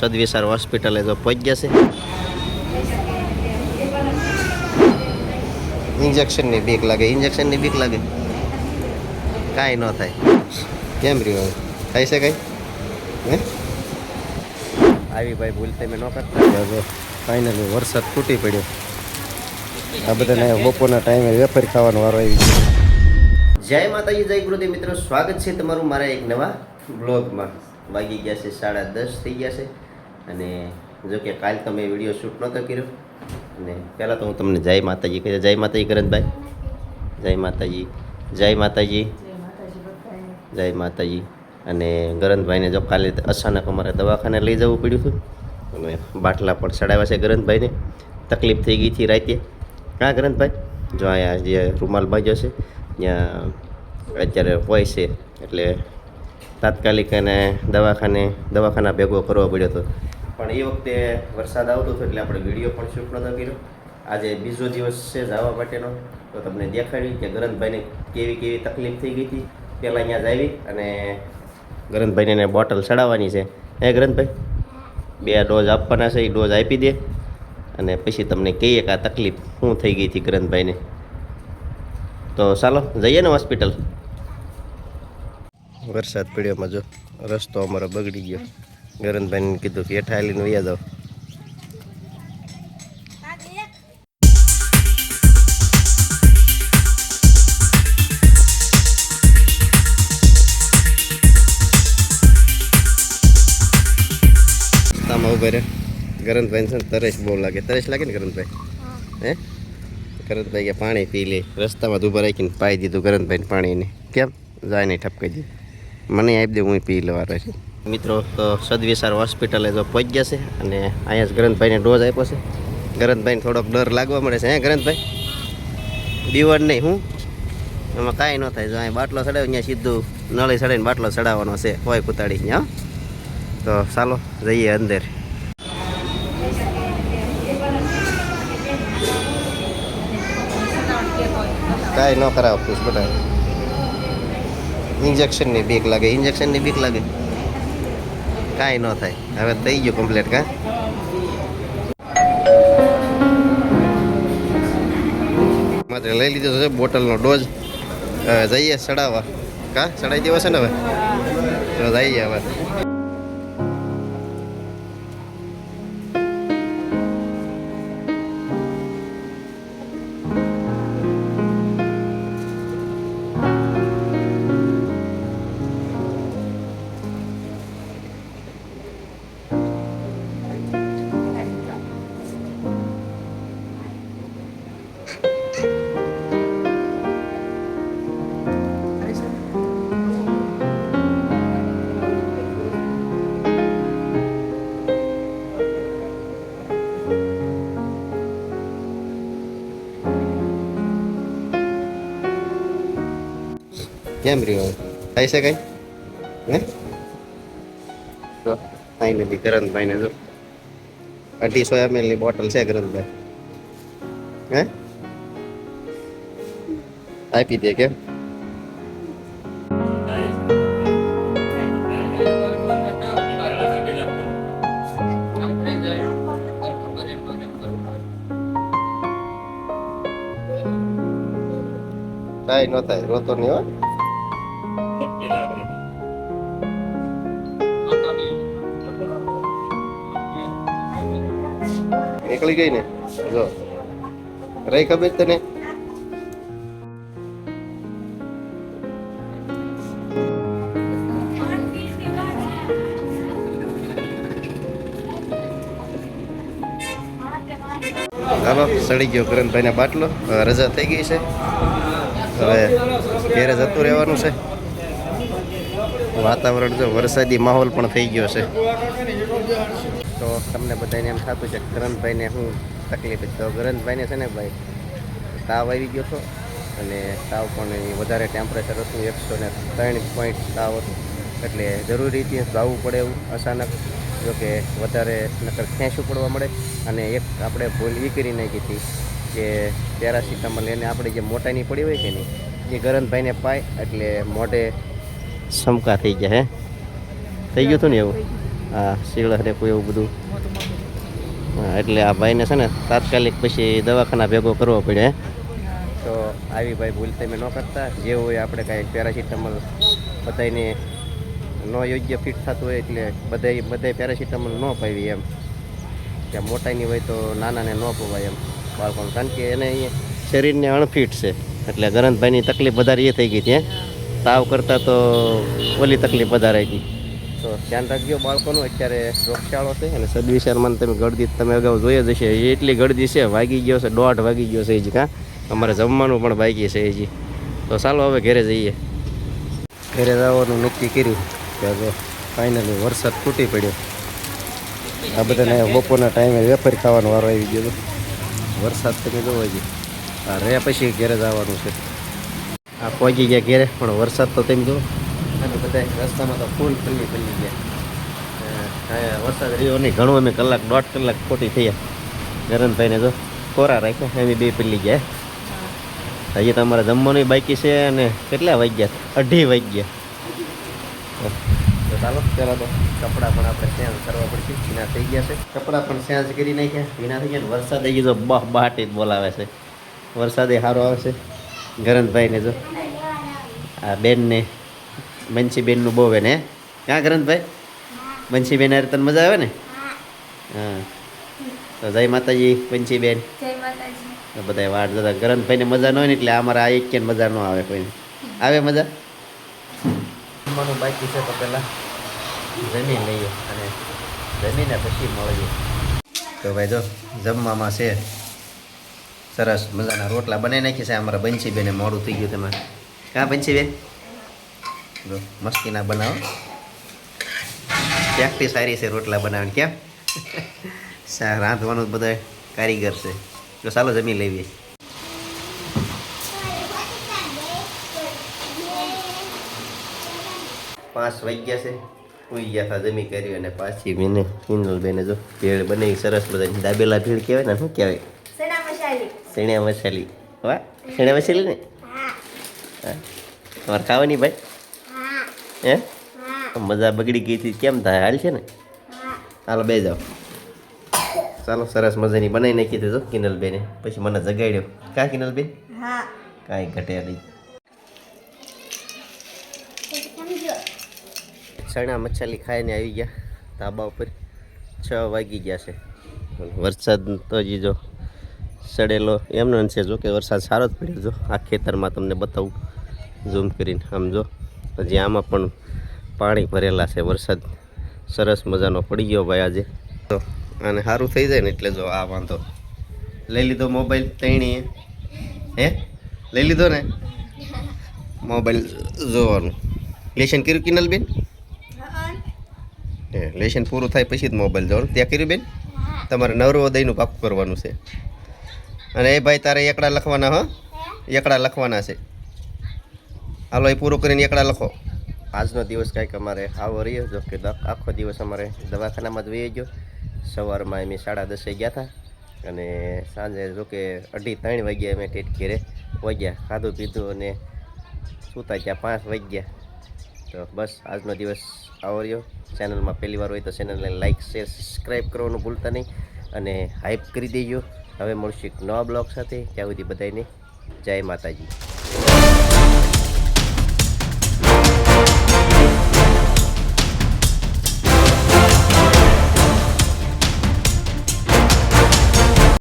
સદવિસાર હોસ્પિટલે જો પહોંચી ગયા છે ઇન્જેક્શનની બીક લાગે ઇન્જેક્શનની બીક લાગે. કાંઈ ન થાય. કેમ રહ્યું હવે? થાય છે કંઈ હે? આવી ભાઈ ભૂલ તમે ન કરતા. જો ફાઇનલી વરસાદ તૂટી પડ્યો. આ બધાને બપોરના ટાઈમે વેફર ખાવાનો વારો આવી ગયો. જય માતાજી જય ગુરુદેવ મિત્રો. સ્વાગત છે તમારું મારા એક નવા બ્લોગમાં વાગી ગયા છે સાડા દસ થઈ ગયા છે. અને જો કે કાલ તમે વીડિયો શૂટ નહોતો કર્યો, અને પહેલાં તો હું તમને જય માતાજી કહી જય માતાજી કરંતભાઈ જય માતાજી. જય માતાજી. જય માતાજી. અને ગરંતભાઈને જો કાલે અચાનક અમારે દવાખાને લઈ જવું પડ્યું હતું અને બાટલા પણ ચડાવ્યા છે ગરંતભાઈને તકલીફ થઈ ગઈ હતી રાતે. કાં ગરંતભાઈ જો અહીંયા જે રૂમાલ બાજો છે, ત્યાં અત્યારે હોય છે. એટલે તાત્કાલિક એને દવાખાને, દવાખાના ભેગો કરવો પડ્યો હતો. પણ એ વખતે વરસાદ આવતો હતો એટલે આપણે વીડિયો પણ શૂટ નહોતો કર્યો. આજે બીજો દિવસ છે જવા માટેનો. તો તમને દેખાડ્યું કે ગરંતભાઈને કેવી કેવી તકલીફ થઈ ગઈ હતી. પહેલાં અહીંયા જ આવી અને ગરંતભાઈને એને બોટલ ચડાવવાની છે. હે ગરંતભાઈ બે ડોઝ આપવાના છે, એ ડોઝ આપી દે. અને પછી તમને કહીએ કે આ તકલીફ શું થઈ ગઈ હતી ગ્રંથભાઈને તો ચાલો, જઈએ ને હોસ્પિટલ. વરસાદ પડ્યોમાં જો. રસ્તો અમારો બગડી ગયો. ગરંતભાઈને કીધું કે હેઠા લઈને વૈયા જાઓ. રસ્તામાં ઊભા રહે ગરંતભાઈ છે ને બહુ લાગે. તરેશ લાગે ને ગરંતભાઈ હે? ગરંતભાઈ કે પાણી પી લે. રસ્તામાં જ ઊભા રાખીને પાઈ દીધું ગરંતભાઈને પાણીને. કેમ? જાય નહીં, ઠપકાઈ દીધું મને આપી દે, હું પી લેવા છું. મિત્રો, તો સદવિસાર હોસ્પિટલે જો પહોંચી ગયા છે અને અહીંયા જ ગ્રંથભાઈને ડોઝ આપ્યો છે. ગ્રંથભાઈને થોડોક ડર લાગવા મળે છે, હે ગ્રંથભાઈ? બીવડ નહીં, હું? એમાં કાંઈ ન થાય, જો અહીં બાટલો ચડાવ્યો, અહીંયા સીધું નળી ચડાવીને બાટલો ચડાવવાનો છે, હોય કુતાડી ત્યાં તો ચાલો, જઈએ અંદર. કાંઈ ન કરાવ બધા ઇન્જેક્શનની બીક લાગે ઇન્જેક્શનની બીક લાગે. કાંઈ ન થાય. હવે થઈ ગયું કમ્પ્લીટ કા? માત્ર લઈ લીધો છે બોટલનો ડોઝ. હવે જઈએ ચડાવવા. કા? ચડાવી દેવો છે ને હવે? જઈએ હવે. કેમ રહ્યો? થાય છે કઈ? હે? ફાઇનલી કરંતભાઈને જો. અઢીસો એમએલની બોટલ છે કરંતભાઈ. હે? આપી દે કેમ? કાંઈ ન થાય રોતો નહીં હો. નીકળી ગઈ ને? જો. રહી ખબર તને? હાલો, સડી ગયો કરણભાઈને બાટલો. રજા થઈ ગઈ છે. હવે ઘેરે જતું રહેવાનું છે. વાતાવરણ જો વરસાદી માહોલ પણ થઈ ગયો છે. તો તમને બધાને એમ થતું છે કરણભાઈને શું તકલીફ તો કરણભાઈને છે ને ભાઈ, તાવ આવી ગયો હતો અને તાવ પણ વધારે ટેમ્પરેચર હતું, એકસો ને ત્રણ પોઈન્ટ તાવ હતું. એટલે જરૂરી ત્યાં જવું પડે એવું અચાનક જોકે વધારે નકર ખેંચવું પડવા મળે. અને એક આપણે ભૂલ એ કરી નાખી હતી કે પેરાસિટામોલ એને આપણે જે મોટાની પડી હોય કે નહીં એ ગરનભાઈને પાય એટલે મોઢે સમકા થઈ ગયા હે? થઈ ગયું હતું ને એવું? આ શીળ હરેકું એવું બધું. એટલે આ ભાઈને છે ને તાત્કાલિક પછી દવાખાના ભેગો કરવો પડે. તો આવી ભાઈ ભૂલ તમે ન કરતા. જે હોય આપણે કાંઈ પેરાસિટામોલ બધાને ન યોગ્ય ફિટ થતું હોય એટલે બધાય બધાય પેરાસિટામોલ ન પાવી એમ. ત્યાં મોટાની હોય તો નાનાને ન પવાય એમ બાળકોને. કારણ કે એને શરીરને અણફિટ છે. એટલે ગરંતભાઈની તકલીફ વધારે એ થઈ ગઈ છે. તાવ કરતાં તો ઓલી તકલીફ વધારે ગઈ તો ધ્યાન રાખજો બાળકોનું. અત્યારે રોગચાળો છે અને સદવિચારમાં તમે ગળદી તમે અગાઉ જોઈ જ હશે એ એટલી ગળદી છે, વાગી ગયો છે, દોઢ વાગી ગયો છે હજી કાં. અમારે જમવાનું પણ બાકી છે હજી તો ચાલો હવે ઘરે જઈએ. ઘરે જવાનું નક્કી કર્યું કે હવે ફાઇનલી વરસાદ તૂટી પડ્યો. આ બધાને બપોરના ટાઈમે વેફર ખાવાનો વારો આવી ગયો. વરસાદ તમે જોવો હજી. આ રહ્યા પછી ઘરે જવાનું છે. આ પહોંચી ગયા ઘેરે, પણ વરસાદ તો તમે જુઓ અને બધા રસ્તામાં તો ફૂલ પલ્લી પલ્લી ગયા. વરસાદ રહ્યો નહીં ઘણું અમે કલાક દોઢ કલાક ખોટી થયા. ગરનભાઈને જો કોરા રાખ્યા એમ બે પલ્લી ગયા. હજી તમારે જમવાનું બાકી છે અને કેટલા વાગ્યા? અઢી વાગ્યા. તો ચાલો પહેલાં તો કપડાં પણ આપણે સેન્સ કરવા પડશે. ભીના થઈ ગયા છે. કપડાં પણ ચેન્જ કરી નાખ્યા. ભીના થઈ ગયા વરસાદ આવી ગયો બહ બહાટી જ બોલાવે છે. વરસાદે સારો આવે છે ગરંતભાઈને જો. આ બેનને બંસીબેનનું બહુ બેન ને ક્યાં ગરંતભાઈ બંસીબેન અરે તને મજા આવે ને? હા. તો જય માતાજી બંસીબેન જય માતાજી. તો બધા વાટ જતા. ગરંતભાઈને મજા ન હોય ને એટલે અમારા આ એક મજા ન આવે કોઈને. આવે મજા? જમવાનું બાકી છે તો પહેલાં જમી લઈએ અને જમીને પછી મળીએ. તો ભાઈ જો જમવામાં છે સરસ મજાના રોટલા બનાવી નાખી છે. અમારા બંસીબેને મોડું થઈ ગયું તમારે કાં બંસીબેન જો મસ્તીના બનાવો. પ્રેક્ટિસ સારી છે રોટલા બનાવવાની કેમ? રાંધવાનું બધા કારીગર છે. તો ચાલો જમી લેવીએ પાંચ વાગ્યા છે. સુઈ ગયા હતા જમી કરી અને પાછી મેને હિન્દુલ બેને જો ભેળ બનાવી સરસ બધા દાબેલા ભેળ કહેવાય ને શું કહેવાય? સેણ્યા મસાલી. વાહ સેણ્યા મસાલી ને? હા. તમારે ખાવાની ભાઈ? હે? મજા બગડી ગઈ હતી કેમ થાય? હાલ છે ને? હાલો બે જાઓ. ચાલો સરસ મજાની બનાવી નાખી દેજો કિનલબેને. પછી મને જગાડ્યો. કા કિનલબેન? કાંઈ ઘટે નહીં. ચણા મચ્છાલી ખાઈને આવી ગયા ધાબા ઉપર. છ વાગી ગયા છે. વરસાદ તો હજી જો સડેલો એમનો છે જો કે વરસાદ સારો જ પડ્યો જો. આ ખેતરમાં તમને બતાવું ઝૂમ કરીને. આમ જો. હજી આમાં પણ પાણી ભરેલા છે. વરસાદ સરસ મજાનો પડી ગયો ભાઈ આજે. તો અને સારું થઈ જાય ને એટલે જો આ વાંધો. લઈ લીધો મોબાઈલ તૈણીએ. હે? લઈ લીધો ને? મોબાઈલ જોવાનું. લેશન કર્યું કિનલ બેન? એ લેશન પૂરું થાય પછી જ મોબાઈલ જોવાનું. ત્યાં કર્યું બેન? તમારે નવરોદયનું પાકું કરવાનું છે. અને એ ભાઈ તારે એકડા લખવાના હો? એકડા લખવાના છે. હાલો, એ પૂરું કરીને એકડા લખો. આજનો દિવસ કાંઈક અમારે આવો રહ્યો, જો કે આખો દિવસ અમારે દવાખાનામાં જ વહી ગયો. સવારમાં અમે સાડા દસે ગયા હતા અને સાંજે જો કે અઢી ત્રણ વાગ્યા અમે ટેટ ઘેરે વાગ્યા, ખાધું પીધું અને સૂતા ગયા પાંચ વાગ્યા. તો બસ, આજનો દિવસ આવો રહ્યો. ચેનલમાં પહેલી વાર હોય તો ચેનલને લાઇક શેર સબસ્ક્રાઈબ કરવાનું ભૂલતા નહીં અને હાઇપ કરી દેજો. હવે મળશે એક નવા બ્લોગ સાથે. ત્યાં સુધી બધાને જય માતાજી.